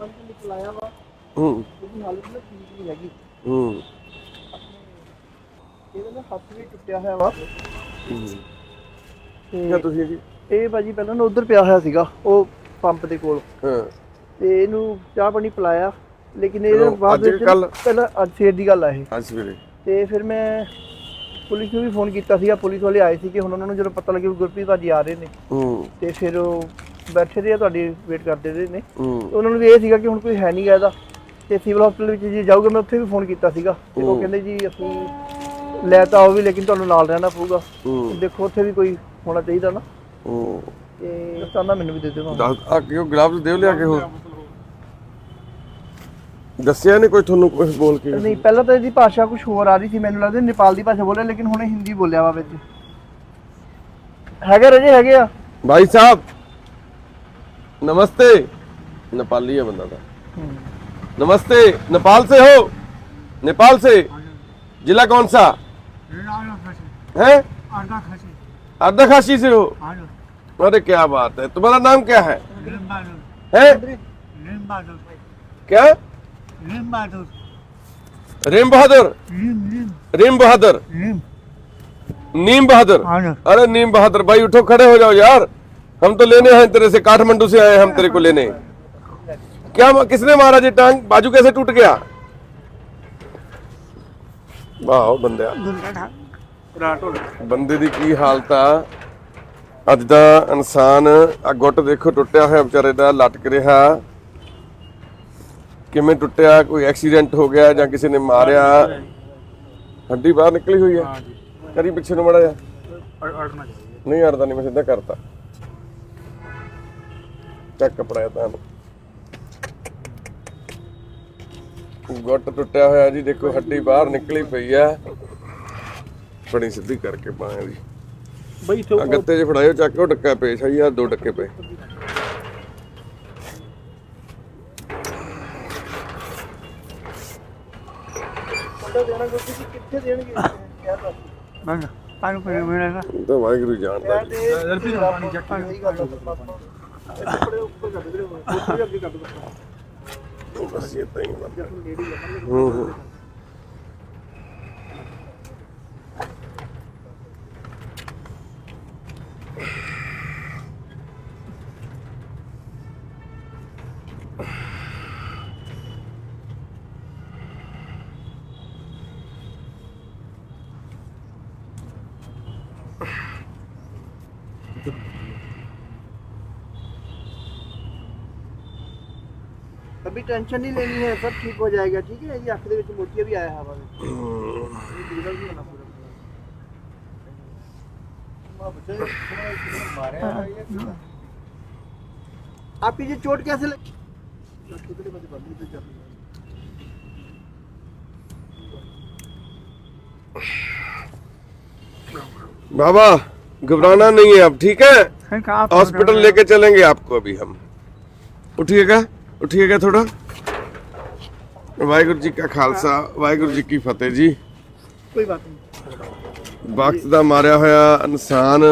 ਪਾਣੀ ਤੋਂ ਨਿਕਲਾਇਆ ਵਾ। ਹੂੰ। ਉਹਦੀ ਹਾਲਤ ਨਾ ਠੀਕ ਨਹੀਂ ਹੈਗੀ। ਹੂੰ। ਇਹਦਾ ਨਾ ਹੱਥ ਵੀ ਟੁੱਟਿਆ ਹੋਇਆ ਵਾ। ਕਿਆ ਤੁਸੀਂ ਜੀ ਇਹ ਭਾਜੀ ਪਹਿਲਾਂ ਨਾ ਉਧਰ ਪਿਆ ਹੋਇਆ ਸੀਗਾ ਉਹ ਪੰਪ ਦੇ ਕੋਲ। ਹਾਂ। ਤੇ ਇਹਨੂੰ ਚਾਹ ਪਾਣੀ ਪਿਲਾਇਆ। ਲੇਕਿਨ ਇਹਦੇ ਚਲੋ, ਬਾਅਦ ਅੱਜ ਵਿੱਚ ਕੱਲ੍ਹ- ਪਹਿਲਾਂ ਅੱਜ ਸਵੇਰ ਦੀ ਗੱਲ ਆ ਇਹ। ਅੱਜ ਸਵੇਰੇ। ਤੇ ਫਿਰ ਮੈਂ ਪੁਲਿਸ ਨੂੰ ਵੀ ਫੋਨ ਕੀਤਾ ਸੀਗਾ। ਪੁਲਿਸ ਵਾਲੇ ਆਏ ਸੀ ਕਿ ਹੁਣ ਉਹਨਾਂ ਨੂੰ ਜਦੋਂ ਪਤਾ ਲੱਗਿਆ ਵੀ ਗੁਰਪ੍ਰੀਤ ਭਾਜੀ ਆ ਰਹੇ ਨੇ। ਹੂੰ। ਤੇ ਫਿਰ ਉਹ ਬੈਠੇ ਰਹੇ ਆ ਤੁਹਾਡੀ ਵੇਟ ਕਰਦੇ ਰਹੇ ਨੇ। ਉਹਨਾਂ ਨੂੰ ਵੀ ਇਹ ਸੀਗਾ ਕਿ ਹੁਣ ਕੋਈ ਹੈ ਨਹੀਂ ਇਹਦਾ। ਤੇ ਸਿਵਲ ਹਸਪੀਟਲ ਵਿੱਚ ਜੀ ਜਾਊਗਾ ਮੈਂ ਉੱਥੇ ਵੀ ਫੋਨ ਕੀਤਾ ਸੀਗਾ। ਉਹ ਕਹਿੰਦੇ ਜੀ ਅਸੀਂ ਲੈ ਤਾਂ ਆਓ ਵੀ ਲੇਕਿਨ ਤੁਹਾਨੂੰ ਨਾਲ ਰਹਿਣਾ ਪਊਗਾ। ਦੇਖੋ ਉੱਥੇ ਵੀ ਕੋਈ ਹੋਣਾ ਚਾਹੀਦਾ ਨਾ। ਹੂੰ। ਤੇ ਦਸਤਾਨਾ ਮੈਨੂੰ ਵੀ ਦੇ ਦਿਓ ਦੱਸ ਆ ਕਿਉਂ ਗਲਾਵਸ ਦੇਵ ਲਿਆ ਕੇ ਹੋ ਦੱਸਿਆ ਨਹੀਂ ਕੋਈ ਤੁਹਾਨੂੰ ਕੁਝ ਬੋਲ ਕੇ? ਨਹੀਂ ਪਹਿਲਾਂ ਤਾਂ ਇਹਦੀ ਭਾਸ਼ਾ ਕੁਝ ਹੋਰ ਆ ਰਹੀ ਸੀ ਮੈਨੂੰ ਲੱਗਦਾ ਨੇਪਾਲ ਦੀ ਭਾਸ਼ਾ ਬੋਲਿਆ ਲੇਕਿਨ ਹੁਣ ਹਿੰਦੀ ਬੋਲਿਆ ਵਾ ਵਿੱਚ। ਹੈਗੇ ਰਜੇ ਹੈਗੇ ਆ? ਭਾਈ ਸਾਹਿਬ नमस्ते। नेपाली है बंदा था। नमस्ते नेपाल से हो। नेपाल से। जिला कौन सा? है? अर्धखासी से हो। अरे क्या बात है। तुम्हारा नाम क्या है? है? क्या? रेम बहादुर। रेम बहादुर। नीम बहादुर। अरे नीम बहादुर भाई उठो खड़े हो जाओ यार। हम तो लेने हैं तेरे से काठमांडू से आए हैं हम तेरे को लेने क्या किसने मारा जी टांग बाजू कैसे टूट गया ਵਾਹ ਬੰਦਿਆ ਬੰਦੇ ਦੀ ਕੀ ਹਾਲਤ ਆ ਅੱਜ ਦਾ ਇਨਸਾਨ ਆ ਗੁੱਟ ਦੇਖੋ ਟੁੱਟਿਆ ਹੋਇਆ ਵਿਚਾਰੇ ਦਾ ਲਟਕ ਰਿਹਾ ਕਿਵੇਂ ਟੁੱਟਿਆ ਕੋਈ ਐਕਸੀਡੈਂਟ ਹੋ ਗਿਆ ਜਾਂ ਕਿਸੇ ਨੇ ਮਾਰਿਆ ਹੱਡੀ ਬਾਹਰ ਨਿਕਲੀ ਹੋਈ ਹੈ ਕਰੀ ਪਿੱਛੇ ਨੂੰ ਮੜਾ ਜਾ ਨਹੀਂ ਅੜਦਾ ਨਹੀਂ ਮੈਂ ਸਿੱਧਾ ਕਰਤਾ ਚੱਕ ਕਪੜਾ ਤਾਂ। ਗੁੱਟ ਟੁੱਟਿਆ ਹੋਇਆ ਜੀ ਦੇਖੋ ਹੱਡੀ ਬਾਹਰ ਨਿਕਲੀ ਪਈ ਆ ਬੜੀ ਸਿੱਧੀ ਕਰਕੇ ਪਾਇਆ ਜੀ ਬਈ ਆ ਗੱਤੇ 'ਚ ਫੜਾਇਓ ਚੱਕ ਕੇ ਉਹ ਡੱਕਾ ਪਏ ਸਹੀ ਆ ਦੋ ਡੱਕੇ ਪਏ। ਜੀ ਕਿੱਥੇ ਦੇਣਗੇ? ਯਾਰ ਦੱਸ ਉਹ ਤਾਂ ਵਾਹਿਗੁਰੂ ਜਾਣਦਾ। ਯਾਰ ਜੀ ਰਫੀ ਪਾਣੀ ਸਹੀ ਗੱਲ ਆ ਪਰਮਾਤਮਾ ਇੱਥੇ ਬੜੇ ਉੱਪਰ ਕੱਢ ਦੇ ਉੱਪਰ ਵੀ ਅੱਗੇ ਕੱਢ ਦੋ ਬਸ ਇਹ ਤਾਂ ਹੀ ਬਸ। ਜੱਟ ਨੇੜੇ ਹੀ ਆ ਹੂੰ ਹੂੰ अभी टेंशन नहीं लेनी है सब ठीक हो जाएगा ठीक है ये आंख ਦੇ ਵਿੱਚ ਮੋਤੀਆ ਵੀ ਆਇਆ ਹਵਾ ਵਿੱਚ ਇਹ ਦਿਖਦਾ ਵੀ ਹੋਣਾ ਪੂਰਾ मां बच्चे मारे आपकी ये चोट कैसे लगी कितने बजे बंदी तो जाती बाबा घबराना नहीं है अब ठीक है हॉस्पिटल लेके चलेंगे आपको अभी हम उठिएगा उठिएगा थोड़ा ਵਾਹਿਗੁਰੂ ਜੀ ਕਾ ਖਾਲਸਾ ਵਾਹਿਗੁਰੂ ਜੀ ਕੀ ਫਤਿਹ ਜੀ कोई बात नहीं वक्त ਦਾ ਮਾਰਿਆ ਹੋਇਆ ਇਨਸਾਨ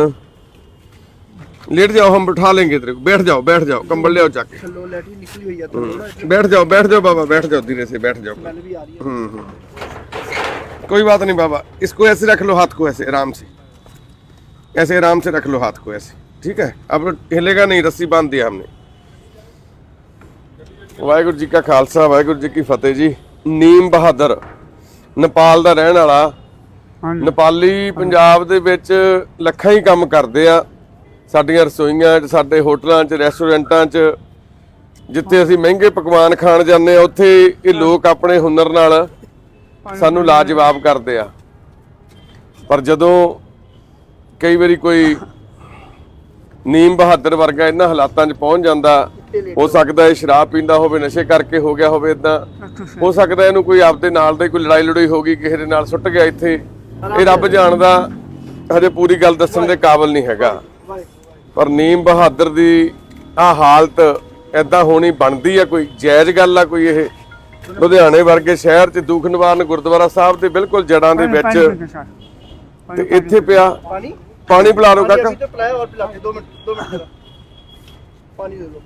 लेट जाओ हम बिठा लेंगे तेरे को बैठ जाओ बैठ जाओ कंबल ले आओ जाके चलो लैटरी निकली हुई है तो थोड़ा बैठ जाओ बैठ जाओ बाबा बैठ जाओ धीरे से बैठ जाओ स्मेल भी आ रही है हम्म हम्म। कोई बात नहीं बाबा इसको ऐसे रख लो हाथ को ऐसे आराम से ऐसे आराम से रख लो हाथ को ऐसे ठीक है अब हिलेगा नहीं रस्सी बांध दिया हमने ਵਾਹਿਗੁਰੂ ਜੀ ਕਾ ਖਾਲਸਾ ਵਾਹਿਗੁਰੂ ਜੀ ਕੀ ਫਤਿਹ ਜੀ। ਨੀਮ ਬਹਾਦਰ ਨੇਪਾਲ ਦਾ ਰਹਿਣ ਵਾਲਾ। ਨੇਪਾਲੀ ਪੰਜਾਬ ਦੇ ਵਿੱਚ ਲੱਖਾਂ ਹੀ ਕੰਮ ਕਰਦੇ ਆ। ਸਾਡੀਆਂ ਰਸੋਈਆਂ 'ਚ ਸਾਡੇ ਹੋਟਲਾਂ 'ਚ ਰੈਸਟੋਰੈਂਟਾਂ 'ਚ ਜਿੱਥੇ ਅਸੀਂ ਮਹਿੰਗੇ ਪਕਵਾਨ ਖਾਣ ਜਾਂਦੇ ਆ ਉੱਥੇ ਇਹ ਲੋਕ ਆਪਣੇ ਹੁਨਰ ਨਾਲ ਸਾਨੂੰ ਲਾਜਵਾਬ ਕਰਦੇ ਆ। ਪਰ ਜਦੋਂ ਕਈ ਵਾਰੀ ਕੋਈ ਨੀਮ ਬਹਾਦਰ ਵਰਗਾ ਇਹਨਾਂ ਹਾਲਾਤਾਂ 'ਚ ਪਹੁੰਚ ਜਾਂਦਾ ਹੋ ਸਕਦਾ ਹੈ ਸ਼ਰਾਬ ਪੀਂਦਾ ਹੋਵੇ ਨਸ਼ੇ ਕਰਕੇ ਹੋ ਗਿਆ ਹੋਵੇ ਇਦਾਂ ਹੋ ਸਕਦਾ ਇਹਨੂੰ ਕੋਈ ਆਪਦੇ ਨਾਲ ਦੇ ਕੋਈ ਲੜਾਈ ਲੜੋਈ ਹੋ ਗਈ ਕਿਸੇ ਦੇ ਨਾਲ ਸੁੱਟ ਗਿਆ ਇੱਥੇ। ਇਹ ਰੱਬ ਜਾਣਦਾ ਹਜੇ ਪੂਰੀ ਗੱਲ ਦੱਸਣ ਦੇ ਕਾਬਿਲ ਨਹੀਂ ਹੈਗਾ। ਪਰ ਨੀਮ ਬਹਾਦਰ ਦੀ ਆ ਹਾਲਤ ਐਦਾਂ ਹੋਣੀ ਬਣਦੀ ਆ ਕੋਈ ਜਾਇਜ਼ ਗੱਲ ਆ ਕੋਈ ਇਹ। ਲੁਧਿਆਣੇ ਵਰਗੇ ਸ਼ਹਿਰ 'ਚ ਦੁੱਖ ਨਿਵਾਰਨ ਗੁਰਦੁਆਰਾ ਸਾਹਿਬ ਦੇ ਬਿਲਕੁਲ ਜੜਾਂ ਦੇ ਵਿੱਚ। ਤੇ ਇੱਥੇ ਪਿਆ। ਪਾਣੀ? ਪਿਲਾ ਲਓ ਕਾਕਾ। ਪਾਣੀ ਦੇ ਦਿਓ।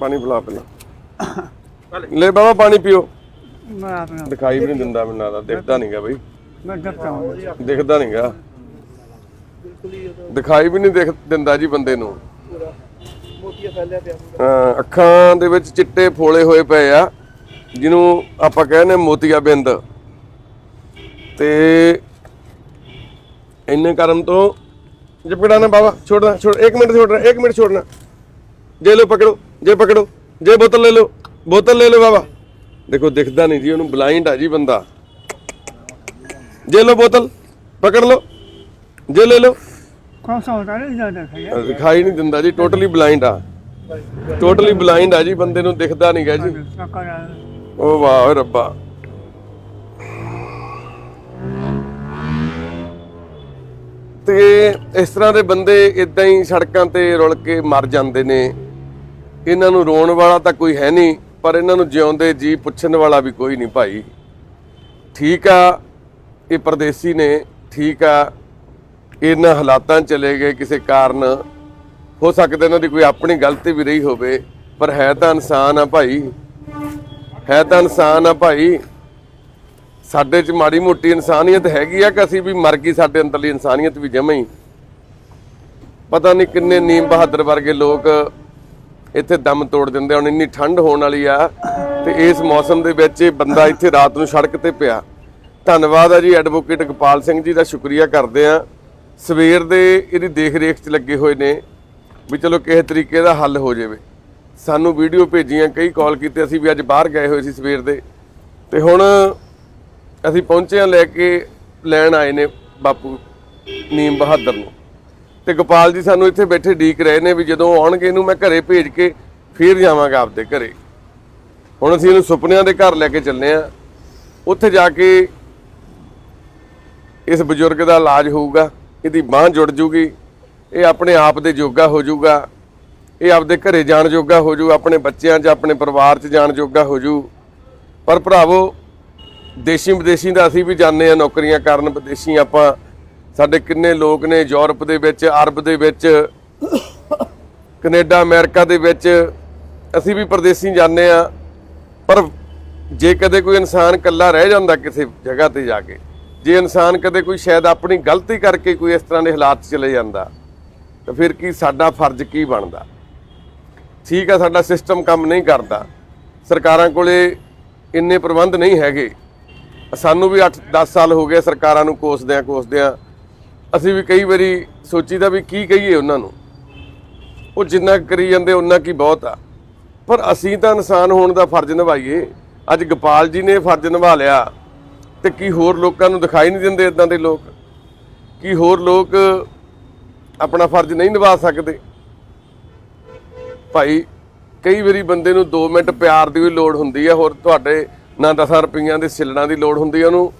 ਪਾਣੀ ਪਿਲਾ ਪਹਿਲਾਂ। ਲੈ ਬਾਬਾ ਪਾਣੀ ਪੀਓ। ਮੈਂ ਆਪਣਾ ਦਿਖਾਈ ਵੀ ਨਹੀਂ ਦਿੰਦਾ ਮੈਨੂੰ ਲੱਗਦਾ ਦਿਖਦਾ ਨਹੀਂਗਾ ਬਈ। ਮੈਂ ਡਰਤਾ ਹਾਂ ਦਿਖਦਾ ਨਹੀਂਗਾ ਦਿਖਾਈ ਵੀ ਨਹੀਂ ਦਿਖ ਦਿੰਦਾ ਜੀ ਬੰਦੇ ਨੂੰ। ਮੋਤੀਆ ਫੈਲਿਆ ਪਿਆ ਅੱਖਾਂ ਦੇ ਵਿੱਚ ਚਿੱਟੇ ਫੋਲੇ ਹੋਏ ਪਏ ਆ ਜਿਹਨੂੰ ਆਪਾਂ ਕਹਿੰਦੇ ਮੋਤੀਆ ਬਿੰਦ। ਤੇ ਇੰਨੇ ਕਰਮ ਤੋਂ ਜਪੜਾ ਨਾ ਬਾਬਾ ਛੋੜਨਾ ਛੋੜ 1 ਮਿੰਟ ਛੋੜਨਾ 1 ਮਿੰਟ ਛੋੜਨਾ। ਜੇ ਲੋ ਪਕੜੋ। ਜੇ ਪਕੜੋ ਜੇ ਬੋਤਲ ਲੈ ਲਓ ਬੋਤਲ ਲੈ ਲਓ ਬਾਬਾ। ਦੇਖੋ ਦਿਖਦਾ ਨਹੀਂ ਜੀ ਉਹਨੂੰ ਬਲਾਈਂਡ ਆ ਜੀ ਬੰਦਾ। ਜੇ ਲੋ ਬੋਤਲ ਪਕੜ ਲਓ। ਜੇ ਲੈ ਲਓ। ਕੌਣ ਸਾ ਹੋਤਾ ਨਹੀਂ ਜ਼ਿਆਦਾ ਹੈ? ਦਿਖਾਈ ਨਹੀਂ ਦਿੰਦਾ ਜੀ ਟੋਟਲੀ ਬਲਾਈਂਡ ਆ। ਟੋਟਲੀ ਬਲਾਈਂਡ ਆ ਜੀ ਬੰਦੇ ਨੂੰ ਦਿਖਦਾ ਨਹੀਂਗਾ ਜੀ। ਸਕਰ ਓ ਵਾਹ ਰੱਬਾ। ਤੇ ਇਸ ਤਰ੍ਹਾਂ ਦੇ ਬੰਦੇ ਇਦਾਂ ਹੀ ਸੜਕਾਂ ਤੇ ਰੁਲ ਕੇ ਮਰ ਜਾਂਦੇ ਨੇ। ਇਹਨਾਂ ਨੂੰ ਰੋਣ ਵਾਲਾ ਤਾਂ ਕੋਈ ਹੈ ਨਹੀਂ, ਪਰ ਇਹਨਾਂ ਨੂੰ ਜਿਉਂਦੇ ਜੀ ਪੁੱਛਣ ਵਾਲਾ ਵੀ ਕੋਈ ਨਹੀਂ ਭਾਈ। ਠੀਕ ਆ, ਇਹ ਪਰਦੇਸੀ ਨੇ, ਠੀਕ ਆ, ਇਹਨਾਂ ਹਾਲਾਤਾਂ ਚਲੇ ਗਏ ਕਿਸੇ ਕਾਰਨ। ਹੋ ਸਕਦਾ ਇਹਨਾਂ ਦੀ ਕੋਈ ਆਪਣੀ ਗਲਤੀ ਵੀ ਰਹੀ ਹੋਵੇ, ਪਰ ਹੈ ਤਾਂ ਇਨਸਾਨ ਆ ਭਾਈ। ਹੈ ਤਾਂ ਇਨਸਾਨ ਆ ਭਾਈ। ਸਾਡੇ 'ਚ ਮਾੜੀ ਮੋਟੀ ਇਨਸਾਨੀਅਤ ਹੈਗੀ ਆ ਕਿ ਅਸੀਂ ਵੀ ਮਰ ਗਈ, ਸਾਡੇ ਅੰਦਰਲੀ ਇਨਸਾਨੀਅਤ ਵੀ ਜਮੇ ਹੀ। ਪਤਾ ਨਹੀਂ ਕਿੰਨੇ ਨੀਮ ਬਹਾਦਰ ਵਰਗੇ ਲੋਕ ਇੱਥੇ ਦਮ ਤੋੜ ਦਿੰਦੇ ਹੁਣ ਇੰਨੀ ਠੰਡ ਹੋਣ ਵਾਲੀ ਆ ਤੇ ਇਸ ਮੌਸਮ ਦੇ ਵਿੱਚ ਇਹ ਬੰਦਾ ਇੱਥੇ ਰਾਤ ਨੂੰ ਸੜਕ ਤੇ ਪਿਆ। ਧੰਨਵਾਦ ਆ ਜੀ ਐਡਵੋਕੇਟ ਗੋਪਾਲ ਸਿੰਘ ਜੀ ਦਾ, ਸ਼ੁਕਰੀਆ ਕਰਦੇ ਆ। ਸਵੇਰ ਦੇ ਇਹਦੀ ਦੇਖ ਰੇਖ 'ਚ ਲੱਗੇ ਹੋਏ ਨੇ ਵੀ ਚਲੋ ਕਿਸੇ ਤਰੀਕੇ ਦਾ ਹੱਲ ਹੋ ਜਾਵੇ। ਸਾਨੂੰ ਵੀਡੀਓ ਭੇਜੀਆਂ, ਕਈ ਕਾਲ ਕੀਤੇ, ਅਸੀਂ ਵੀ ਅੱਜ ਬਾਹਰ ਗਏ ਹੋਏ ਸੀ ਸਵੇਰ ਦੇ। ਤੇ ਹੁਣ ਅਸੀਂ ਪਹੁੰਚੇ ਹਾਂ ਲੈ ਕੇ ਲੈਣ ਆਏ ਨੇ ਬਾਪੂ ਨੀਮ ਬਹਾਦਰ ਨੂੰ। ਤੇ ਗੋਪਾਲ ਜੀ ਸਾਨੂੰ ਇੱਥੇ ਬੈਠੇ ਡੀਕ ਰਹੇ ਨੇ ਵੀ ਜਦੋਂ ਆਉਣਗੇ ਇਹਨੂੰ ਮੈਂ ਘਰੇ ਭੇਜ ਕੇ ਫੇਰ ਜਾਵਾਂਗਾ ਆਪਦੇ ਘਰੇ। ਹੁਣ ਅਸੀਂ ਇਹਨੂੰ ਸੁਪਨਿਆਂ ਦੇ ਘਰ ਲੈ ਕੇ ਚੱਲੇ ਆ ਉੱਥੇ ਜਾ ਕੇ ਇਸ ਬਜ਼ੁਰਗ ਦਾ ਇਲਾਜ ਹੋਊਗਾ, ਇਹਦੀ ਬਾਹ ਜੁੜ ਜੂਗੀ, ਇਹ ਆਪਣੇ ਆਪ ਦੇ ਜੋਗਾ ਹੋ ਜਾਊਗਾ ਇਹ ਆਪਦੇ ਘਰੇ ਜਾਣ ਜੋਗਾ ਹੋ ਜੂ, ਆਪਣੇ ਬੱਚਿਆਂ 'ਚ, ਆਪਣੇ ਪਰਿਵਾਰ 'ਚ ਜਾਣ ਜੋਗਾ ਹੋ ਜੂ। ਪਰ ਭਰਾਵੋ ਦੇਸ਼ੀ ਵਿਦੇਸ਼ੀ ਦਾ ਅਸੀਂ ਵੀ ਜਾਣਦੇ ਆ ਨੌਕਰੀਆਂ ਕਰਨ, ਵਿਦੇਸ਼ੀ ਆਪਾਂ ਸਾਡੇ ਕਿੰਨੇ ਲੋਕ ਨੇ ਯੂਰਪ ਦੇ ਵਿੱਚ, ਅਰਬ ਦੇ ਵਿੱਚ, ਕੈਨੇਡਾ, ਅਮਰੀਕਾ ਦੇ ਵਿੱਚ। ਅਸੀਂ ਵੀ ਪਰਦੇਸੀ ਜਾਂਦੇ ਆ ਪਰ ਜੇ ਕਦੇ ਕੋਈ ਇਨਸਾਨ ਇਕੱਲਾ ਰਹਿ ਜਾਂਦਾ ਕਿਸੇ ਜਗ੍ਹਾ ਤੇ ਜਾ ਕੇ, ਜੇ ਇਨਸਾਨ ਕਦੇ ਕੋਈ ਸ਼ਾਇਦ ਆਪਣੀ ਗਲਤੀ ਕਰਕੇ ਕੋਈ ਇਸ ਤਰ੍ਹਾਂ ਦੇ ਹਾਲਾਤ 'ਚ ਚਲੇ ਜਾਂਦਾ, ਤਾਂ ਫਿਰ ਕੀ ਸਾਡਾ ਫਰਜ਼ ਕੀ ਬਣਦਾ? ਠੀਕ ਆ, ਸਾਡਾ ਸਿਸਟਮ ਕੰਮ ਨਹੀਂ ਕਰਦਾ। ਸਰਕਾਰਾਂ ਕੋਲੇ ਇੰਨੇ ਪ੍ਰਬੰਧ ਨਹੀਂ ਹੈਗੇ। ਸਾਨੂੰ ਵੀ 8-10 ਸਾਲ ਹੋ ਗਏ ਸਰਕਾਰਾਂ ਨੂੰ ਕੋਸਦਿਆਂ ਕੋਸਦਿਆਂ ਅਸੀਂ ਵੀ ਕਈ ਵਾਰੀ ਸੋਚੀਦਾ ਵੀ ਕੀ ਕਹੀਏ ਉਹਨਾਂ ਨੂੰ। ਉਹ ਜਿੰਨਾ ਕਰੀ ਜਾਂਦੇ ਉਹਨਾਂ ਕੀ ਬਹੁਤ ਆ। ਪਰ ਅਸੀਂ ਤਾਂ ਇਨਸਾਨ ਹੋਣ ਦਾ ਫਰਜ਼ ਨਿਭਾਈਏ। ਅੱਜ ਗੋਪਾਲ ਜੀ ਨੇ ਫਰਜ਼ ਨਿਭਾ ਲਿਆ, ਤੇ ਕੀ ਹੋਰ ਲੋਕਾਂ ਨੂੰ ਦਿਖਾਈ ਨਹੀਂ ਦਿੰਦੇ ਇਦਾਂ ਦੇ ਲੋਕ? ਕੀ ਹੋਰ ਲੋਕ ਆਪਣਾ ਫਰਜ਼ ਨਹੀਂ ਨਿਭਾ ਸਕਦੇ? ਭਾਈ, ਕਈ ਵਾਰੀ ਬੰਦੇ ਨੂੰ 2 ਮਿੰਟ ਪਿਆਰ ਦੀ ਵੀ ਲੋੜ ਹੁੰਦੀ ਹੈ ਹੋਰ ਤੁਹਾਡੇ ਨਾ 10 ਰੁਪਈਆਂ ਦੇ ਸਿਲਣਾ ਦੀ ਲੋੜ ਹੁੰਦੀ ਹੈ ਉਹਨੂੰ,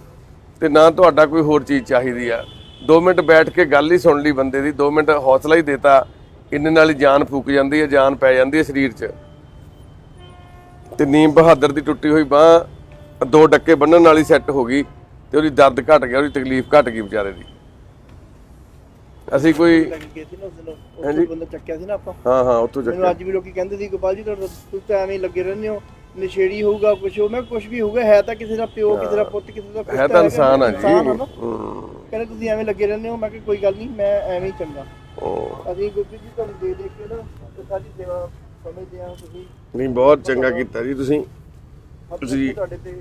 ਤੇ ਨਾ ਤੁਹਾਡਾ ਕੋਈ ਹੋਰ ਚੀਜ਼ ਚਾਹੀਦੀ ਆ। 2 ਮਿੰਟ ਬੈਠ ਕੇ ਗੱਲ ਹੀ ਸੁਣ ਲਈ ਬੰਦੇ ਦੀ 2 ਮਿੰਟ ਹੌਸਲਾ ਹੀ ਦੇਤਾ ਇੰਨੇ ਨਾਲ ਹੀ ਜਾਨ ਫੂਕ ਜਾਂਦੀ ਹੈ ਜਾਨ ਪੈ ਜਾਂਦੀ ਹੈ ਸਰੀਰ 'ਚ। ਤੇ ਨੀਮ ਬਹਾਦਰ ਦੀ ਟੁੱਟੀ ਹੋਈ ਬਾਹ ਦੋ ਡੱਕੇ ਬੰਨਣ ਨਾਲ ਹੀ ਸੈੱਟ ਹੋ ਗਈ ਤੇ ਉਹਦੀ ਦਰਦ ਘਟ ਗਿਆ ਉਹਦੀ ਤਕਲੀਫ ਘਟ ਗਈ ਵਿਚਾਰੇ ਦੀ। ਅਸੀਂ ਕੋਈ ਉਹ ਬੰਦਾ ਚੱਕਿਆ ਸੀ ਨਾ ਆਪਾਂ। ਹਾਂ ਹਾਂ ਉੱਥੋਂ ਮੈਨੂੰ ਚੱਕਿਆ ਅੱਜ ਵੀ ਲੋਕੀ ਕਹਿੰਦੇ ਸੀ ਗੋਪਾਲ ਜੀ ਤੁਹਾਡਾ ਤੁਸੀਂ ਤਾਂ ਐਵੇਂ ਹੀ ਲੱਗੇ ਰਹਿੰਦੇ ਹੋ। ਨਸ਼ੇੜੀ ਹੋਊਗਾ ਕੁਛ ਹੋ ਮੈਂ ਕੁਛ ਵੀ ਹੋਊਗਾ ਹੈ ਤਾਂ ਕਿਸੇ ਦਾ ਪਿਓ ਕਿਸੇ ਦਾ ਪੁੱਤ ਕਿਸੇ ਦਾ ਕੁਛ ਹੈ ਤਾਂ ਇਨਸਾਨ ਆ ਜੀ। ਕਹਿੰਦੇ ਤੁਸੀਂ ਐਵੇਂ ਲੱਗੇ ਰਹਿੰਦੇ ਹੋ ਮੈਂ ਕਿਹਾ ਕੋਈ ਗੱਲ ਨਹੀਂ ਮੈਂ ਐਵੇਂ ਹੀ ਚੰਗਾ। ਉਹ ਅਸੀਂ ਗੁਰਪ੍ਰੀਤ ਜੀ ਤੁਹਾਨੂੰ ਦੇ ਦੇ ਕੇ ਨਾ ਸਾਡੀ ਸੇਵਾ ਸਮਝਦੇ ਆ ਤੁਸੀਂ। ਨਹੀਂ ਬਹੁਤ ਚੰਗਾ ਕੀਤਾ ਜੀ ਤੁਸੀਂ। ਤੁਸੀਂ- ਕੇ ਤੁਹਾਡੇ ਤੇ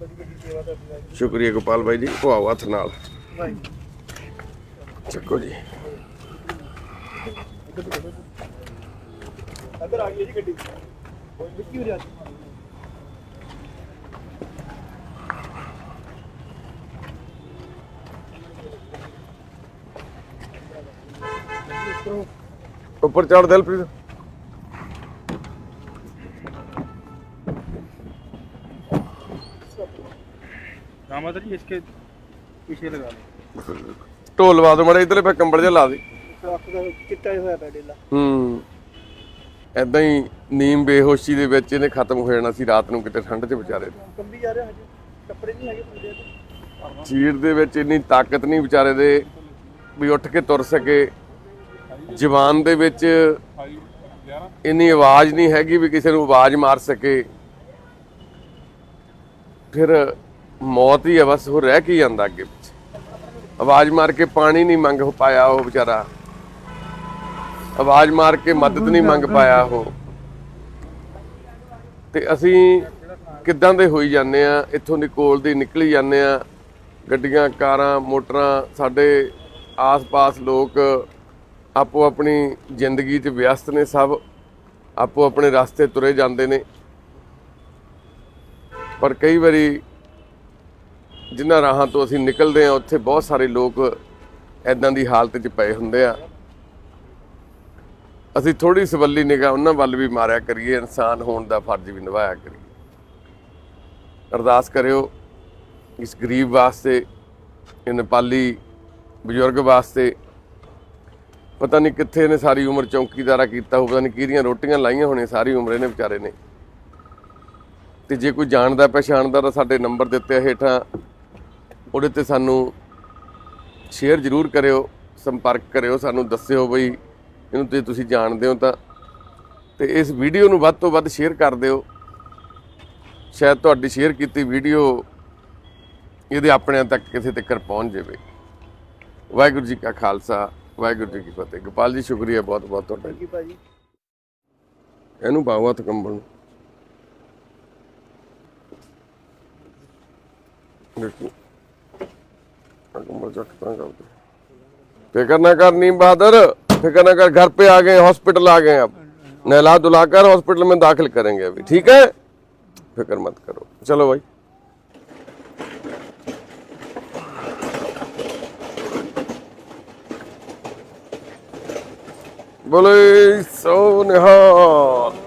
ਬੜੀ ਵੱਡੀ ਸੇਵਾ ਕਰਦੀ ਸ਼ੁਕਰੀਆ ਗੋਪਾਲ ਬਾਈ ਜੀ ਭਵਾਓ ਹੱਥ ਨਾਲ। ਭਾਈ ਚੱਕੋ ਜੀ। ਅੰਦਰ ਆ ਗਈ ਜੀ ਗੱਡੀ। ਉੱਪਰ ਚੜ ਦਿਲਪ੍ਰੀਤ दामाद जी इसके पीछे लगा लो ਢੋਲ ਲਵਾ ਦੋ ਮੜੇ ਇਧਰਲੇ ਪੇ ਕੰਬਲ ਜਿਹਾ ਲਾ ਦੇ ਅੱਖ ਦਾ ਚਿੱਟਾ ਜਿਹਾ ਹੋਇਆ ਪਿਆ ਡੇਲਾ ਹੂੰ ਐਦਾਂ ਹੀ ਨੀਮ ਬੇਹੋਸ਼ੀ ਦੇ ਵਿੱਚ ਇਹਨੇ ਖਤਮ ਹੋ ਜਾਣਾ ਸੀ ਰਾਤ ਨੂੰ ਕਿਤੇ ਠੰਡ 'ਚ ਵਿਚਾਰੇ ਕੰਬੀ ਜਾ ਰਿਹਾ ਹਜੇ ਕੱਪੜੇ ਨਹੀਂ ਹੈਗੇ ਪੂਰੇ ਤੇ ਚੀਰ ਦੇ ਵਿੱਚ ਇੰਨੀ ਤਾਕਤ ਨਹੀਂ ਵਿਚਾਰੇ ਦੇ ਵੀ ਉੱਠ ਕੇ ਤੁਰ ਸਕੇ। ਜਵਾਨ ਦੇ ਵਿੱਚ ਇੰਨੀ ਆਵਾਜ਼ ਨਹੀਂ ਹੈਗੀ ਵੀ ਕਿਸੇ ਨੂੰ ਆਵਾਜ਼ ਮਾਰ ਸਕੇ। ਫਿਰ ਮੌਤ ਹੀ ਆ ਬਸ ਉਹ ਰਹਿ ਕੀ ਜਾਂਦਾ ਅੱਗੇ ਪਿੱਛੇ। ਆਵਾਜ਼ ਮਾਰ ਕੇ ਪਾਣੀ ਨਹੀਂ ਮੰਗ ਪਾਇਆ ਉਹ ਵਿਚਾਰਾ। ਆਵਾਜ਼ ਮਾਰ ਕੇ ਮਦਦ ਨਹੀਂ ਮੰਗ ਪਾਇਆ ਉਹ। ਤੇ ਅਸੀਂ ਕਿੱਦਾਂ ਦੇ ਹੋਈ ਜਾਂਦੇ ਆ, ਇੱਥੋਂ ਦੀ ਕੋਲ ਦੀ ਨਿਕਲੀ ਜਾਂਦੇ ਆ। ਗੱਡੀਆਂ, ਕਾਰਾਂ, ਮੋਟਰਾਂ, ਸਾਡੇ ਆਸ-ਪਾਸ ਲੋਕ ਆਪੋ ਆਪਣੀ ਜ਼ਿੰਦਗੀ 'ਚ ਵਿਅਸਤ ਨੇ ਸਭ, ਆਪੋ ਆਪਣੇ ਰਸਤੇ ਤੁਰੇ ਜਾਂਦੇ ਨੇ। ਪਰ ਕਈ ਵਾਰੀ ਜਿਨ੍ਹਾਂ ਰਾਹਾਂ ਤੋਂ ਅਸੀਂ ਨਿਕਲਦੇ ਆ, ਉੱਥੇ ਬਹੁਤ ਸਾਰੇ ਲੋਕ ਐਦਾਂ ਦੀ ਹਾਲਤ 'ਚ ਪਏ ਹੁੰਦੇ ਆ। ਅਸੀਂ ਥੋੜੀ ਸਵੱਲੀ ਨਿਗਾਹ ਉਹਨਾਂ ਵੱਲ ਵੀ ਮਾਰਿਆ ਕਰੀਏ, ਇਨਸਾਨ ਹੋਣ ਦਾ ਫਰਜ਼ ਵੀ ਨਿਭਾਇਆ ਕਰੀਏ। ਅਰਦਾਸ ਕਰਿਓ ਇਸ ਗਰੀਬ ਵਾਸਤੇ, ਇਹ ਨੇਪਾਲੀ ਬਜ਼ੁਰਗ ਵਾਸਤੇ। ਪਤਾ ਨਹੀਂ ਕਿੱਥੇ ਨੇ ਸਾਰੀ ਉਮਰ ਚੌਂਕੀਦਾਰਾ ਕੀਤਾ ਹੋ ਪਤਾ ਨਹੀਂ ਕਿਹਦੀਆਂ ਰੋਟੀਆਂ ਲਾਈਆਂ ਹੋਣੀਆਂ, ਸਾਰੀ ਉਮਰ ਇਹਨੇ ਵਿਚਾਰੇ ਨੇ। ਤੇ ਜੇ ਕੋਈ ਜਾਣਦਾ, ਪਛਾਣਦਾ ਤਾਂ ਸਾਡੇ ਨੰਬਰ ਦਿੱਤੇ ਹੇਠਾਂ। ਉਹਦੇ ਤੇ ਸਾਨੂੰ ਸ਼ੇਅਰ ਜ਼ਰੂਰ ਕਰਿਓ, ਸੰਪਰਕ ਕਰਿਓ, ਸਾਨੂੰ ਦੱਸਿਓ ਬਈ ਇਹਨੂੰ ਤੇ ਤੁਸੀਂ ਜਾਣਦੇ ਹੋ ਤਾਂ। ਤੇ ਇਸ ਵੀਡੀਓ ਨੂੰ ਵੱਧ ਤੋਂ ਵੱਧ ਸ਼ੇਅਰ ਕਰ ਦਿਓ। ਸ਼ਾਇਦ ਤੁਹਾਡੀ ਸ਼ੇਅਰ ਕੀਤੀ ਵੀਡੀਓ ਇਹਦੇ ਆਪਣਿਆਂ ਤੱਕ ਕਿਸੇ ਤੱਕ ਪਹੁੰਚ ਜਾਵੇ। ਵਾਹਿਗੁਰੂ ਜੀ ਕਾ ਖਾਲਸਾ ਵਾਹਿਗੁਰੂ ਜੀ ਕੀ ਫਤਿਹ। ਗੋਪਾਲ ਜੀ ਸ਼ੁਕਰੀਆ ਬਹੁਤ ਬਹੁਤ ਤੁਹਾਡਾ ਜੀ। ਭਾਜੀ। ਇਹਨੂੰ ਬਾਵਾ ਤਕੰਬਲ ਦੇਖੋ। ਅਗਮਰ ਜੱਟ ਤਾਂ ਕਰਦੇ ਫਿਕਰ ਨਾ ਕਰਨੀ ਬਹਾਦਰ। फ़िक्र ना कर, घर पे आ गए हॉस्पिटल आ गए अब। नहला दुलाकर हॉस्पिटल में दाखिल करेंगे अभी, ठीक है? फ़िक्र मत करो। चलो भाई। बोले सो निहाल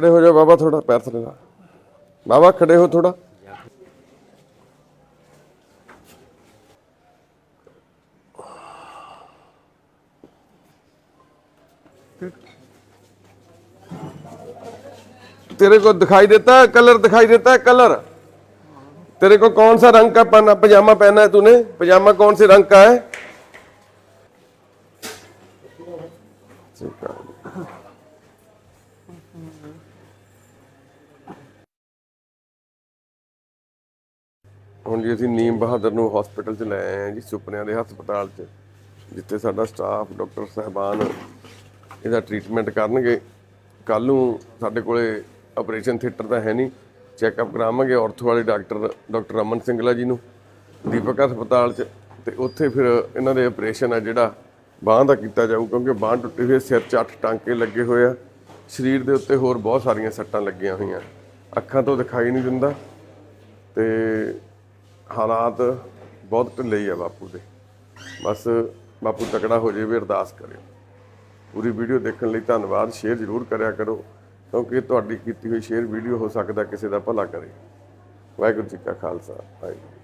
खड़े हो जाओ, बाबा थोड़ा पैर थले बाबा खड़े हो थोड़ा। तेरे को दिखाई देता है, कलर दिखाई देता है, कलर। तेरे को कौन सा रंग का पहना, पजामा पहना है तूने? पजामा कौन से रंग का है? ਹੁਣ ਜੀ ਅਸੀਂ ਨੀਮ ਬਹਾਦਰ ਨੂੰ ਹਸਪੀਟਲ 'ਚ ਲੈ ਆਏ ਹਾਂ ਜੀ, ਸੁਪਨਿਆਂ ਦੇ ਹਸਪਤਾਲ 'ਚ, ਜਿੱਥੇ ਸਾਡਾ ਸਟਾਫ ਡਾਕਟਰ ਸਹਿਬਾਨ ਇਹਦਾ ਟ੍ਰੀਟਮੈਂਟ ਕਰਨਗੇ। ਕੱਲ ਨੂੰ ਸਾਡੇ ਕੋਲੇ ਆਪਰੇਸ਼ਨ ਥੀਏਟਰ ਤਾਂ ਹੈ ਨਹੀਂ ਚੈੱਕਅਪ ਕਰਾਵਾਂਗੇ ਆਰਥੋ ਵਾਲੇ ਡਾਕਟਰ ਡਾਕਟਰ ਅਮਨ ਸਿੰਗਲਾ ਜੀ ਨੂੰ, ਦੀਪਕ ਹਸਪਤਾਲ 'ਚ, ਤੇ ਉੱਥੇ ਫਿਰ ਇਹਨਾਂ ਦੇ ਆਪਰੇਸ਼ਨ ਆ ਜਿਹੜਾ ਬਾਂਹ ਦਾ ਕੀਤਾ ਜਾਊ, ਕਿਉਂਕਿ ਬਾਂਹ ਟੁੱਟੀ ਹੋਈ ਸਿਰ 'ਚ 8 ਟਾਂਕੇ ਲੱਗੇ ਹੋਏ ਆ, ਸਰੀਰ ਦੇ ਉੱਤੇ ਹੋਰ ਬਹੁਤ ਸਾਰੀਆਂ ਸੱਟਾਂ ਲੱਗੀਆਂ ਹੋਈਆਂ, ਅੱਖਾਂ ਤੋਂ ਦਿਖਾਈ ਨਹੀਂ ਦਿੰਦਾ, ਤੇ ਹਾਲਾਤ ਬਹੁਤ ਢਿੱਲੇ ਹੀ ਆ ਬਾਪੂ ਦੇ। ਬਸ ਬਾਪੂ ਤਕੜਾ ਹੋ ਜਾਵੇ, ਅਰਦਾਸ ਕਰਿਓ। ਪੂਰੀ ਵੀਡੀਓ ਦੇਖਣ ਲਈ ਧੰਨਵਾਦ। ਸ਼ੇਅਰ ਜ਼ਰੂਰ ਕਰਿਆ ਕਰੋ, ਕਿਉਂਕਿ ਤੁਹਾਡੀ ਕੀਤੀ ਹੋਈ ਸ਼ੇਅਰ ਵੀਡੀਓ ਹੋ ਸਕਦਾ ਕਿਸੇ ਦਾ ਭਲਾ ਕਰੇ। ਵਾਹਿਗੁਰੂ ਜੀ ਕਾ ਖਾਲਸਾ, ਵਾਹਿਗੁਰੂ